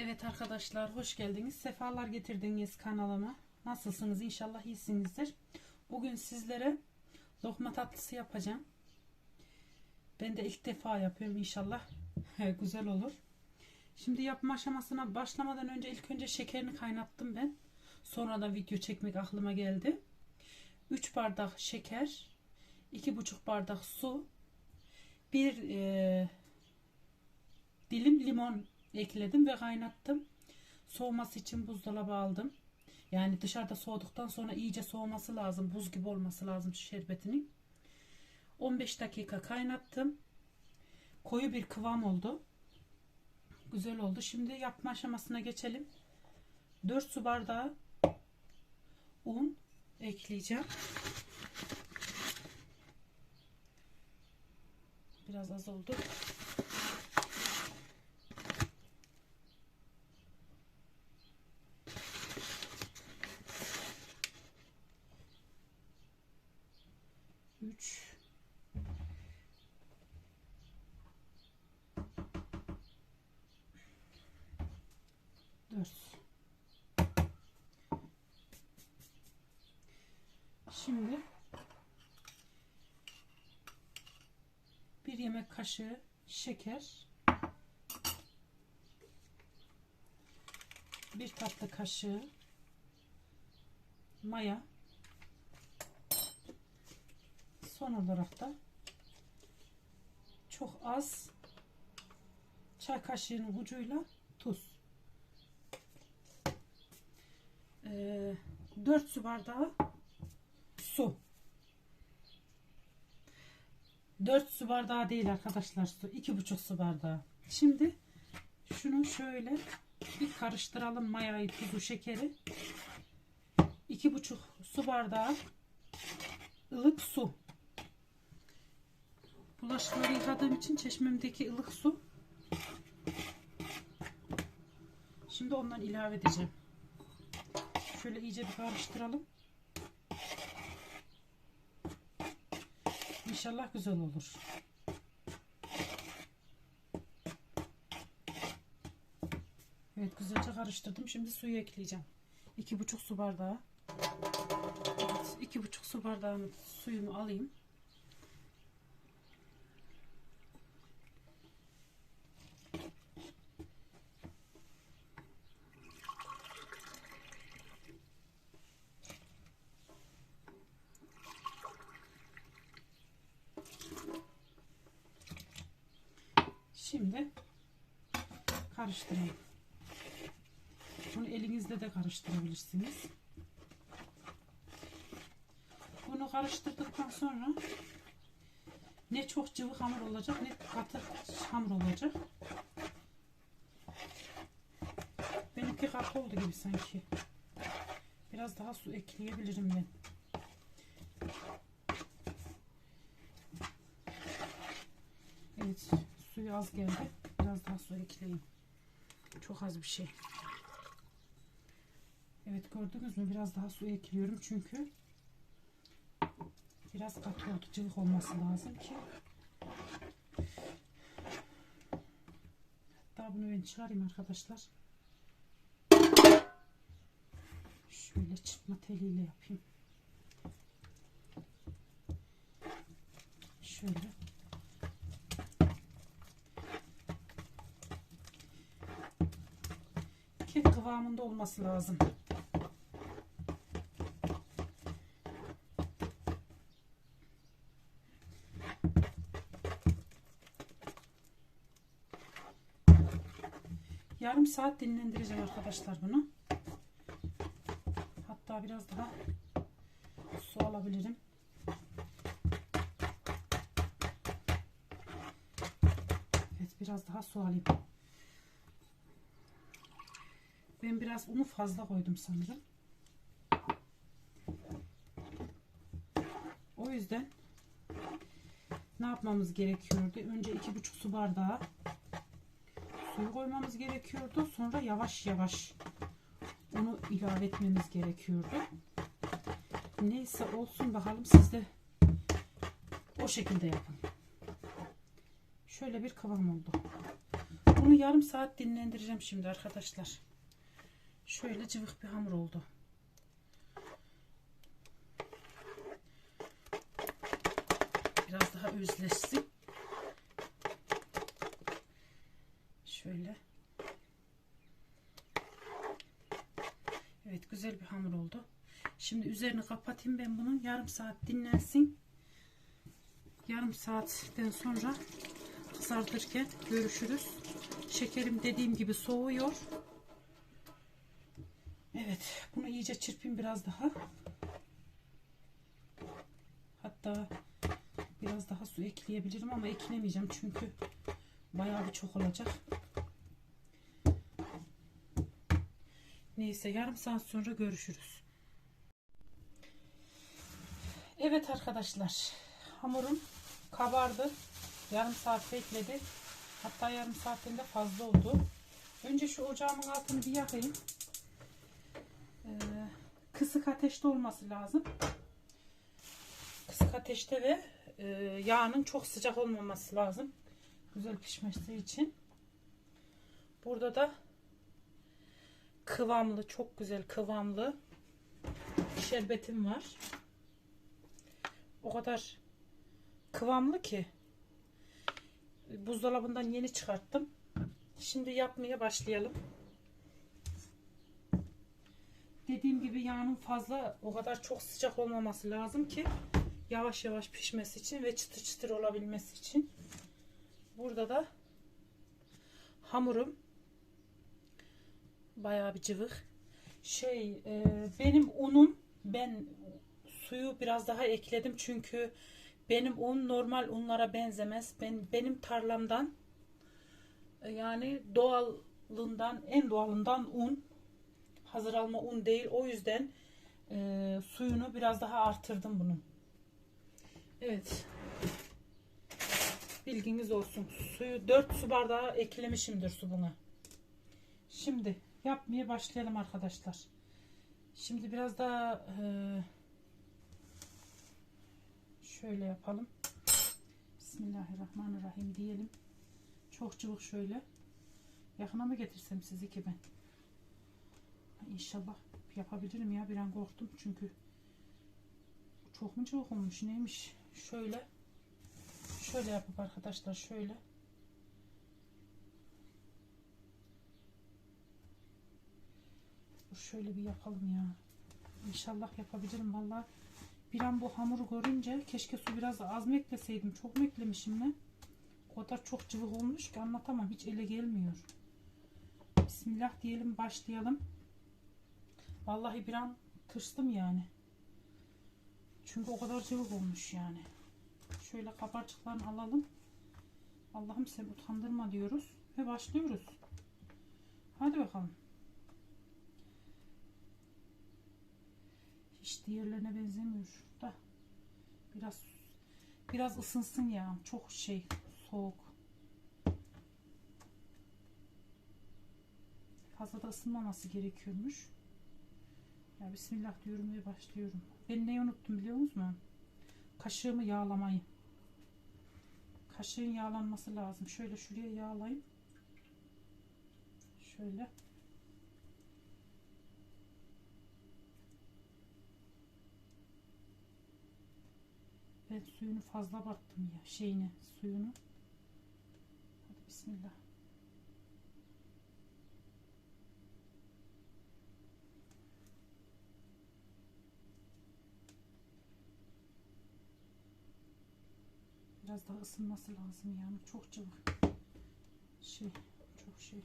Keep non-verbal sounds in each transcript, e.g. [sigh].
Evet arkadaşlar hoş geldiniz. Sefalar getirdiniz kanalıma. Nasılsınız? İnşallah iyisinizdir. Bugün sizlere lokma tatlısı yapacağım. Ben de ilk defa yapıyorum inşallah. [laughs] Güzel olur. Şimdi yapma aşamasına başlamadan önce ilk önce şekerini kaynattım ben. Sonra da video çekmek aklıma geldi. 3 bardak şeker, 2,5 bardak su, bir e, dilim limon ekledim ve kaynattım. Soğuması için buzdolabı aldım. Yani dışarıda soğuduktan sonra iyice soğuması lazım. Buz gibi olması lazım şerbetinin. 15 dakika kaynattım. Koyu bir kıvam oldu. Güzel oldu. Şimdi yapma aşamasına geçelim. 4 su bardağı un ekleyeceğim. Biraz az oldu. Şimdi. Bir yemek kaşığı şeker, bir tatlı kaşığı maya, son olarak da çok az çay kaşığının ucuyla tuz. Ee, 4 su bardağı su. 4 su bardağı değil arkadaşlar su. 2,5 su bardağı. Şimdi şunu şöyle bir karıştıralım mayayı, tuzu, şekeri. 2,5 su bardağı ılık su. Bulaşıkları yıkadığım için çeşmemdeki ılık su. Şimdi ondan ilave edeceğim. Şöyle iyice bir karıştıralım. İnşallah güzel olur. Evet güzelce karıştırdım. Şimdi suyu ekleyeceğim. İki buçuk su bardağı. Evet, iki buçuk su bardağının suyumu alayım. Şimdi karıştırayım. Bunu elinizle de karıştırabilirsiniz. Bunu karıştırdıktan sonra ne çok cıvık hamur olacak ne katı hamur olacak. Benimki katı oldu gibi sanki. Biraz daha su ekleyebilirim ben. Evet suyu az geldi. Biraz daha su ekleyeyim. Çok az bir şey. Evet gördünüz mü? Biraz daha su ekliyorum çünkü biraz katı oldu. Cıvık olması lazım ki. Hatta bunu ben çıkarayım arkadaşlar. Şöyle çırpma teliyle yapayım. Şöyle. Kıvamında olması lazım. Yarım saat dinlendireceğim arkadaşlar bunu. Hatta biraz daha su alabilirim. Evet biraz daha su alayım. Ben biraz unu fazla koydum sanırım. O yüzden ne yapmamız gerekiyordu? Önce iki buçuk su bardağı suyu koymamız gerekiyordu. Sonra yavaş yavaş onu ilave etmemiz gerekiyordu. Neyse olsun bakalım siz de o şekilde yapın. Şöyle bir kıvam oldu. Bunu yarım saat dinlendireceğim şimdi arkadaşlar. Şöyle cıvık bir hamur oldu. Biraz daha özleşsin. Şöyle. Evet güzel bir hamur oldu. Şimdi üzerini kapatayım ben bunun. Yarım saat dinlensin. Yarım saatten sonra kızartırken görüşürüz. Şekerim dediğim gibi soğuyor. Evet bunu iyice çırpayım biraz daha. Hatta biraz daha su ekleyebilirim ama eklemeyeceğim çünkü bayağı bir çok olacak. Neyse yarım saat sonra görüşürüz. Evet arkadaşlar hamurum kabardı. Yarım saat bekledi. Hatta yarım saatten de fazla oldu. Önce şu ocağımın altını bir yakayım. Kısık ateşte olması lazım. Kısık ateşte ve e, yağının çok sıcak olmaması lazım. Güzel pişmesi için. Burada da kıvamlı, çok güzel kıvamlı şerbetim var. O kadar kıvamlı ki buzdolabından yeni çıkarttım. Şimdi yapmaya başlayalım. Dediğim gibi yağının fazla o kadar çok sıcak olmaması lazım ki yavaş yavaş pişmesi için ve çıtır çıtır olabilmesi için. Burada da hamurum bayağı bir cıvık. Şey e, benim unum ben suyu biraz daha ekledim çünkü benim un normal unlara benzemez. Ben benim tarlamdan e, yani doğalından en doğalından un hazır alma un değil. O yüzden e, suyunu biraz daha artırdım bunun. Evet. Bilginiz olsun. Suyu 4 su bardağı eklemişimdir su buna. Şimdi yapmaya başlayalım arkadaşlar. Şimdi biraz daha e, şöyle yapalım. Bismillahirrahmanirrahim diyelim. Çok çabuk şöyle. Yakına mı getirsem sizi ki ben? İnşallah yapabilirim ya. Bir an korktum çünkü çok mu çabuk olmuş neymiş? Şöyle şöyle yapıp arkadaşlar şöyle şöyle bir yapalım ya. İnşallah yapabilirim valla. Bir an bu hamuru görünce keşke su biraz az mı ekleseydim. Çok mu eklemişim ben? O kadar çok cıvık olmuş ki anlatamam. Hiç ele gelmiyor. Bismillah diyelim başlayalım. Vallahi bir an tırstım yani. Çünkü o kadar cıvık olmuş yani. Şöyle kabarcıklarını alalım. Allah'ım sen utandırma diyoruz. Ve başlıyoruz. Hadi bakalım. Hiç diğerlerine benzemiyor da. Biraz biraz ısınsın ya. Çok şey soğuk. Fazla da ısınmaması gerekiyormuş. Ya Bismillah diyorum ve başlıyorum. Ben neyi unuttum biliyor musunuz? Kaşığımı yağlamayı. Kaşığın yağlanması lazım. Şöyle şuraya yağlayayım. Şöyle. Ben suyunu fazla battım ya. Şeyini, suyunu. Hadi bismillah. Biraz daha ısınması lazım yani. Çok cıvık. Şey, çok şey.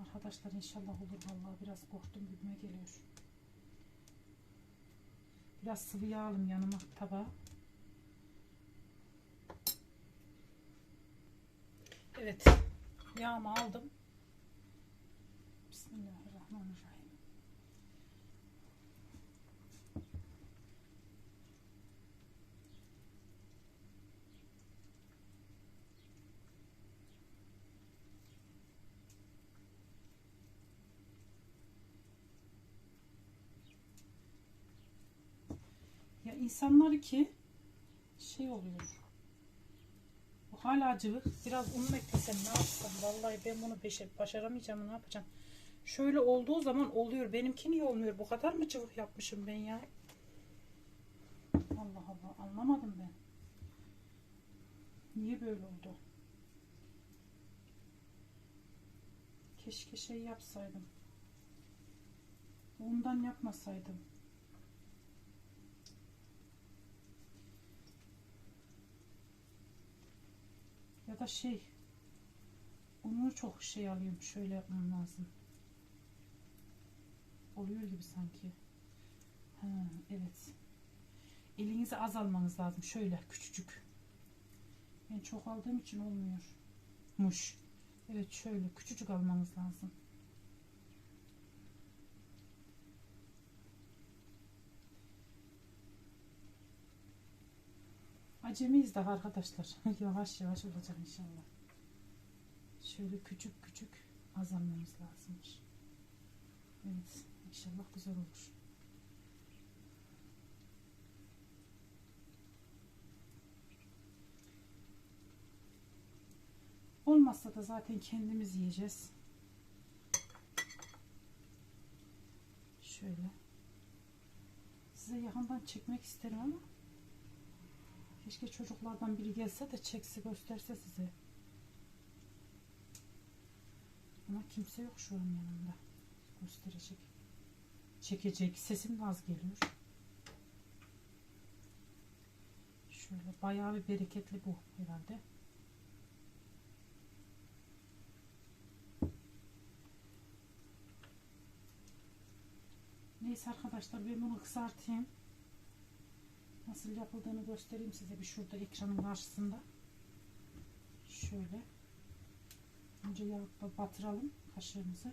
Arkadaşlar inşallah olur vallahi biraz korktum gibime geliyor. Biraz sıvı yağ alayım yanıma tabağa. Evet. Yağımı aldım. Bismillahirrahmanirrahim. Ya insanlar ki şey oluyor. Bu hala cıvık. Biraz un eklesem ne yapsam? Vallahi ben bunu başaramayacağım. Ne yapacağım? Şöyle olduğu zaman oluyor. Benimki niye olmuyor? Bu kadar mı cıvık yapmışım ben ya? Allah Allah anlamadım ben. Niye böyle oldu? Keşke şey yapsaydım. Ondan yapmasaydım. Ya da şey onu çok şey alıyorum. Şöyle yapmam lazım. Oluyor gibi sanki. Ha, evet. Elinizi az almanız lazım. Şöyle küçücük. Ben çok aldığım için olmuyor. Muş. Evet şöyle küçücük almanız lazım. Acemiyiz daha arkadaşlar. [laughs] yavaş yavaş olacak inşallah. Şöyle küçük küçük azalmamız lazımmış. Evet inşallah güzel olur. Olmazsa da zaten kendimiz yiyeceğiz. Şöyle. Size yakından çekmek isterim ama keşke çocuklardan biri gelse de çekse gösterse size. Ama kimse yok şu an yanımda. Gösterecek. Çekecek. Sesim de az geliyor. Şöyle bayağı bir bereketli bu herhalde. Neyse arkadaşlar ben bunu kısaltayım. Nasıl yapıldığını göstereyim size bir şurada ekranın karşısında. Şöyle. Önce yağla batıralım kaşığımızı.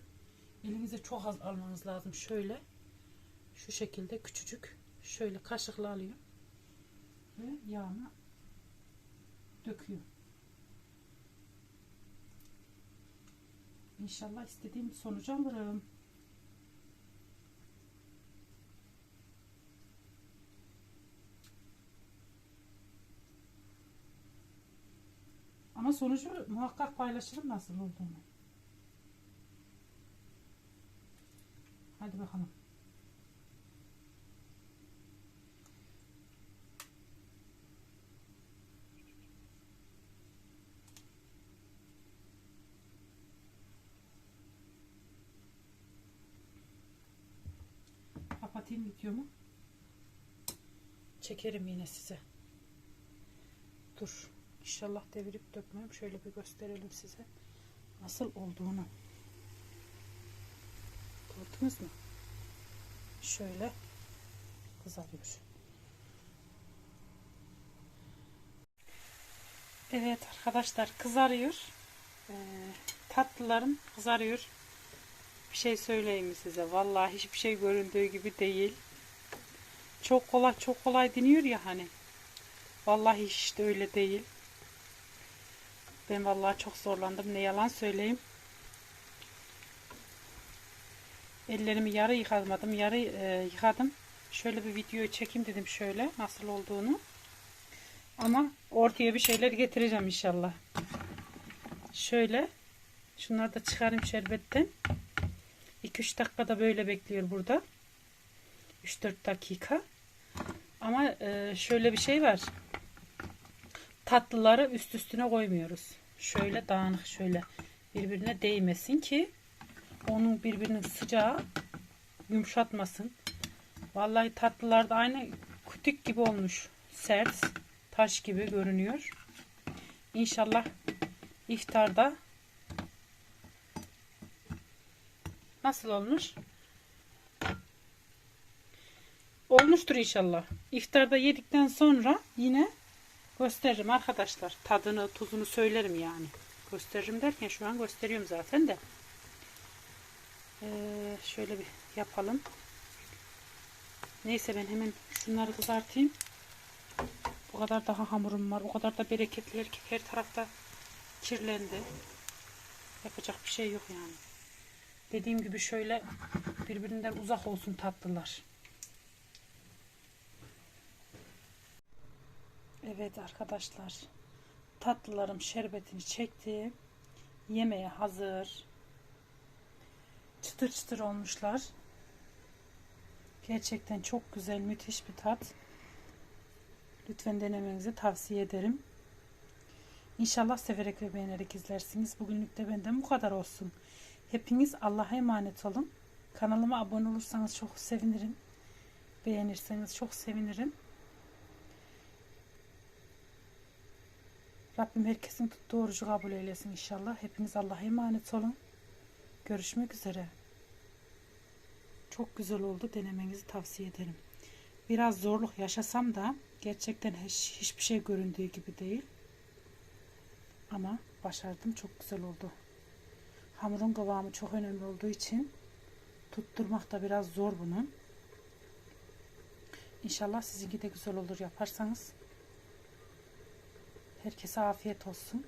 Elinize çok az almanız lazım. Şöyle. Şu şekilde küçücük. Şöyle kaşıkla alıyorum. Ve yağını döküyorum. İnşallah istediğim sonucu alırım. Ama sonucu muhakkak paylaşırım nasıl olduğunu. Hadi bakalım. Kapatayım videomu. Çekerim yine size. Dur. İnşallah devirip dökmem. Şöyle bir gösterelim size. Nasıl olduğunu. Gördünüz mü? Şöyle kızarıyor. Evet arkadaşlar kızarıyor. Ee, tatlılarım kızarıyor. Bir şey söyleyeyim mi size? Vallahi hiçbir şey göründüğü gibi değil. Çok kolay çok kolay deniyor ya hani. Vallahi hiç de öyle değil. Ben vallahi çok zorlandım. Ne yalan söyleyeyim. Ellerimi yarı yıkamadım. Yarı e, yıkadım. Şöyle bir videoyu çekeyim dedim şöyle. Nasıl olduğunu. Ama ortaya bir şeyler getireceğim inşallah. Şöyle. Şunları da çıkarayım şerbetten. 2-3 dakikada böyle bekliyor burada. 3-4 dakika. Ama e, şöyle bir şey var. Tatlıları üst üstüne koymuyoruz. Şöyle dağınık şöyle birbirine değmesin ki onun birbirinin sıcağı yumuşatmasın. Vallahi tatlılar da aynı kutik gibi olmuş. Sert, taş gibi görünüyor. İnşallah iftarda nasıl olmuş? Olmuştur inşallah. İftarda yedikten sonra yine gösteririm arkadaşlar. Tadını, tuzunu söylerim yani. Gösteririm derken şu an gösteriyorum zaten de. Ee, şöyle bir yapalım. Neyse ben hemen şunları kızartayım. Bu kadar daha hamurum var. O kadar da bereketli her, her tarafta kirlendi. Yapacak bir şey yok yani. Dediğim gibi şöyle birbirinden uzak olsun tatlılar. Evet arkadaşlar. Tatlılarım şerbetini çekti. Yemeğe hazır. Çıtır çıtır olmuşlar. Gerçekten çok güzel, müthiş bir tat. Lütfen denemenizi tavsiye ederim. İnşallah severek ve beğenerek izlersiniz. Bugünlük de benden bu kadar olsun. Hepiniz Allah'a emanet olun. Kanalıma abone olursanız çok sevinirim. Beğenirseniz çok sevinirim. Rabbim herkesin tuttuğu orucu kabul eylesin inşallah. Hepiniz Allah'a emanet olun. Görüşmek üzere. Çok güzel oldu. Denemenizi tavsiye ederim. Biraz zorluk yaşasam da gerçekten hiç, hiçbir şey göründüğü gibi değil. Ama başardım. Çok güzel oldu. Hamurun kıvamı çok önemli olduğu için tutturmak da biraz zor bunun. İnşallah sizinki de güzel olur yaparsanız. Herkese afiyet olsun.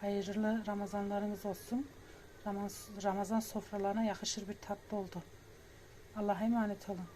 Hayırlı Ramazanlarınız olsun. Ramazan, sofralarına yakışır bir tatlı oldu. Allah'a emanet olun.